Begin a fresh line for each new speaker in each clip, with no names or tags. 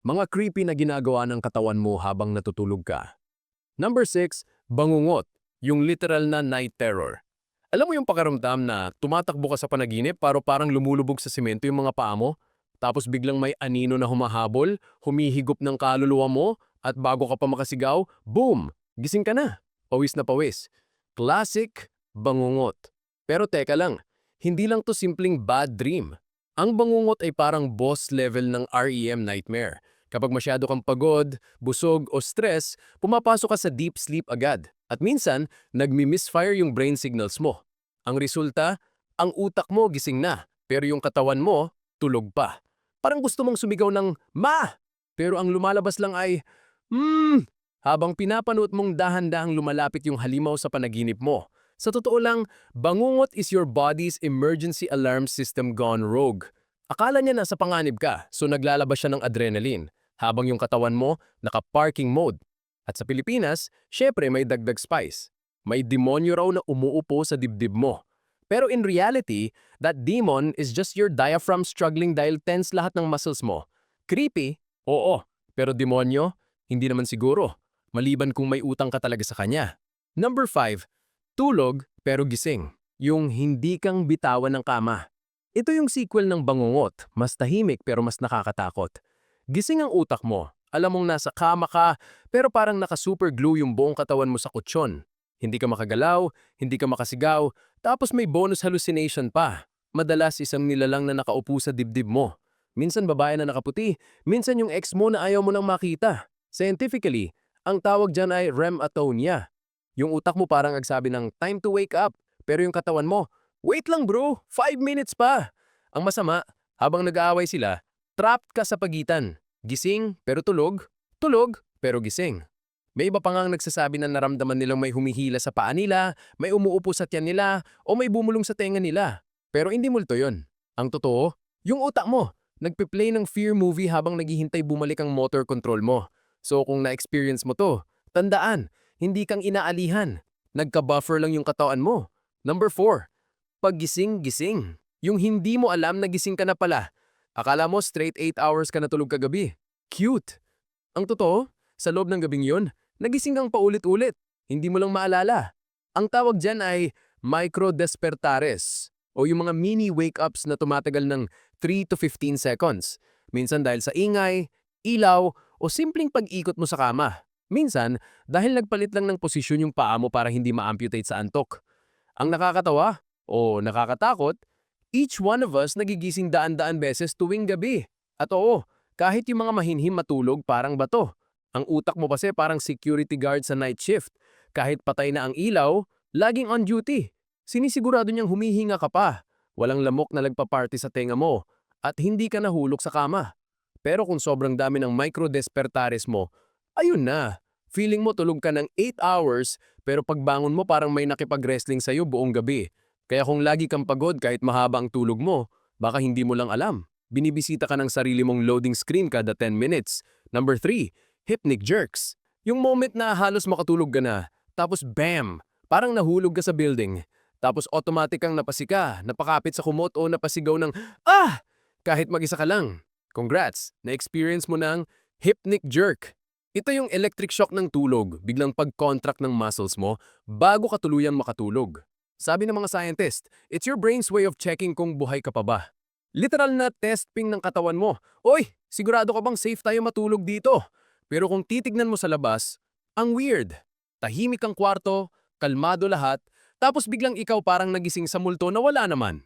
Mga creepy na ginagawa ng katawan mo habang natutulog ka. Number 6, bangungot, yung literal na night terror. Alam mo yung pakaramdam na tumatakbo ka sa panaginip pero parang lumulubog sa simento yung mga paa mo, tapos biglang may anino na humahabol, humihigop ng kaluluwa mo, at bago ka pa makasigaw, boom! Gising ka na. Pawis na pawis. Classic bangungot. Pero teka lang, hindi lang to simpleng bad dream. Ang bangungot ay parang boss level ng REM nightmare. Kapag masyado kang pagod, busog o stress, pumapasok ka sa deep sleep agad. At minsan, nagmi-misfire yung brain signals mo. Ang resulta, ang utak mo gising na, pero yung katawan mo, tulog pa. Parang gusto mong sumigaw ng, Ma! Pero ang lumalabas lang ay, Hmm! Habang pinapanood mong dahan-dahang lumalapit yung halimaw sa panaginip mo. Sa totoo lang, bangungot is your body's emergency alarm system gone rogue. Akala niya nasa panganib ka, so naglalabas siya ng adrenaline, habang yung katawan mo naka-parking mode. At sa Pilipinas, syempre may dagdag spice. May demonyo raw na umuupo sa dibdib mo. Pero in reality, that demon is just your diaphragm struggling dahil tense lahat ng muscles mo. Creepy? Oo. Pero demonyo? Hindi naman siguro. Maliban kung may utang ka talaga sa kanya. Number 5. Tulog pero gising. Yung hindi kang bitawan ng kama. Ito yung sequel ng bangungot. Mas tahimik pero mas nakakatakot. Gising ang utak mo. Alam mong nasa kama ka, pero parang naka-super glue yung buong katawan mo sa kutsyon. Hindi ka makagalaw, hindi ka makasigaw, tapos may bonus hallucination pa. Madalas isang nilalang na nakaupo sa dibdib mo. Minsan babae na nakaputi, minsan yung ex mo na ayaw mo nang makita. Scientifically, ang tawag dyan ay REM atonia. Yung utak mo parang agsabi ng time to wake up, pero yung katawan mo, wait lang bro, 5 minutes pa. Ang masama, habang nag-aaway sila, trapped ka sa pagitan. Gising pero tulog, tulog pero gising. May iba pa nga ang nagsasabi na naramdaman nilang may humihila sa paa nila, may umuupo sa tiyan nila, o may bumulong sa tenga nila. Pero hindi multo yon. Ang totoo, yung utak mo, nagpe-play ng fear movie habang naghihintay bumalik ang motor control mo. So kung na-experience mo to, tandaan, hindi kang inaalihan. Nagka-buffer lang yung katawan mo. Number 4. Paggising-gising. Yung hindi mo alam na gising ka na pala. Akala mo straight 8 hours ka natulog kagabi. Cute. Ang totoo, sa loob ng gabing yun, nagising kang paulit-ulit. Hindi mo lang maalala. Ang tawag dyan ay microdespertares o yung mga mini wake-ups na tumatagal ng 3 to 15 seconds. Minsan dahil sa ingay, ilaw, o simpleng pag-ikot mo sa kama. Minsan, dahil nagpalit lang ng posisyon yung paa mo para hindi ma-amputate sa antok. Ang nakakatawa o nakakatakot, each one of us nagigising daan-daan beses tuwing gabi. At oo, kahit yung mga mahinhim matulog parang bato. Ang utak mo kasi parang security guard sa night shift. Kahit patay na ang ilaw, laging on duty. Sinisigurado niyang humihinga ka pa. Walang lamok na nagpa-party sa tenga mo. At hindi ka nahulog sa kama. Pero kung sobrang dami ng microdespertares mo, ayun na. Feeling mo tulog ka ng 8 hours, pero pagbangon mo parang may nakipag-wrestling sa'yo buong gabi. Kaya kung lagi kang pagod kahit mahaba ang tulog mo, baka hindi mo lang alam. Binibisita ka ng sarili mong loading screen kada 10 minutes. Number 3, hypnic jerks. Yung moment na halos makatulog ka na, tapos bam, parang nahulog ka sa building. Tapos automatic kang napasika, napakapit sa kumot o napasigaw ng, ah! Kahit mag-isa ka lang. Congrats, na-experience mo ng hypnic jerk. Ito yung electric shock ng tulog, biglang pag-contract ng muscles mo bago ka tuluyang makatulog. Sabi ng mga scientist, it's your brain's way of checking kung buhay ka pa ba. Literal na test ping ng katawan mo. Oy, sigurado ka bang safe tayo matulog dito? Pero kung titignan mo sa labas, ang weird. Tahimik ang kwarto, kalmado lahat, tapos biglang ikaw parang nagising sa multo na wala naman.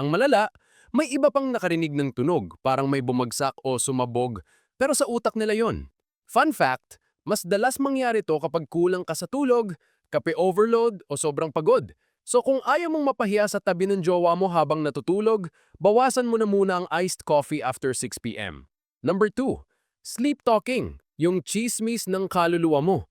Ang malala, may iba pang nakarinig ng tunog, parang may bumagsak o sumabog, pero sa utak nila yon. Fun fact, mas dalas mangyari to kapag kulang ka sa tulog, kape overload o sobrang pagod. So kung ayaw mong mapahiya sa tabi ng jowa mo habang natutulog, bawasan mo na muna ang iced coffee after 6pm. Number 2. Sleep talking, yung chismis ng kaluluwa mo.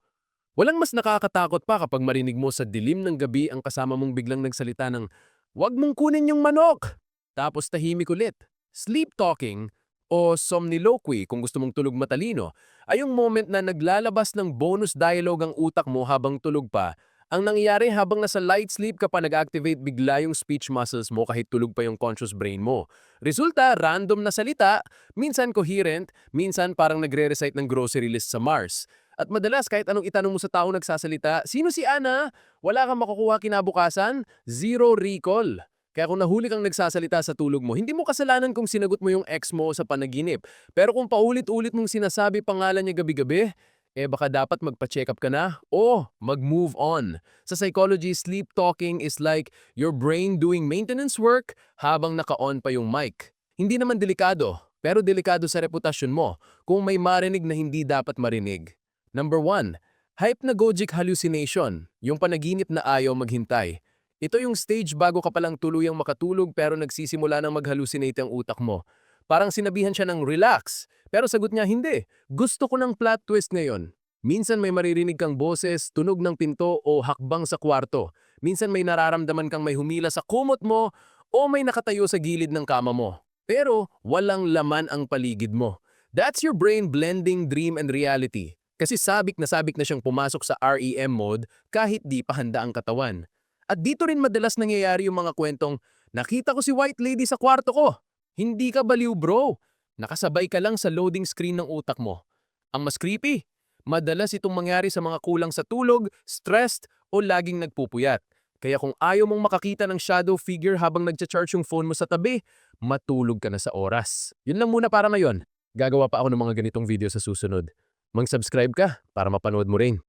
Walang mas nakakatakot pa kapag marinig mo sa dilim ng gabi ang kasama mong biglang nagsalita ng, Huwag mong kunin yung manok! Tapos tahimik ulit. Sleep talking o somniloquy kung gusto mong tulog matalino ay yung moment na naglalabas ng bonus dialogue ang utak mo habang tulog pa Ang nangyayari habang nasa light sleep ka pa nag-activate bigla yung speech muscles mo kahit tulog pa yung conscious brain mo. Resulta, random na salita, minsan coherent, minsan parang nagre-recite ng grocery list sa Mars. At madalas kahit anong itanong mo sa tao nagsasalita, sino si Ana? Wala kang makukuha kinabukasan? Zero recall. Kaya kung nahuli kang nagsasalita sa tulog mo, hindi mo kasalanan kung sinagot mo yung ex mo sa panaginip. Pero kung paulit-ulit mong sinasabi pangalan niya gabi-gabi, eh baka dapat magpa-check up ka na o mag-move on. Sa psychology, sleep talking is like your brain doing maintenance work habang naka-on pa yung mic. Hindi naman delikado, pero delikado sa reputasyon mo kung may marinig na hindi dapat marinig. Number one, hypnagogic hallucination, yung panaginip na ayaw maghintay. Ito yung stage bago ka palang tuluyang makatulog pero nagsisimula ng mag-hallucinate ang utak mo. Parang sinabihan siya ng relax, pero sagot niya hindi. Gusto ko ng plot twist ngayon. Minsan may maririnig kang boses, tunog ng pinto o hakbang sa kwarto. Minsan may nararamdaman kang may humila sa kumot mo o may nakatayo sa gilid ng kama mo. Pero walang laman ang paligid mo. That's your brain blending dream and reality. Kasi sabik na sabik na siyang pumasok sa REM mode kahit di pa handa ang katawan. At dito rin madalas nangyayari yung mga kwentong, nakita ko si white lady sa kwarto ko. Hindi ka baliw bro. Nakasabay ka lang sa loading screen ng utak mo. Ang mas creepy, madalas itong mangyari sa mga kulang sa tulog, stressed, o laging nagpupuyat. Kaya kung ayaw mong makakita ng shadow figure habang nagcha-charge yung phone mo sa tabi, matulog ka na sa oras. Yun lang muna para ngayon. Gagawa pa ako ng mga ganitong video sa susunod. Mag-subscribe ka para mapanood mo rin.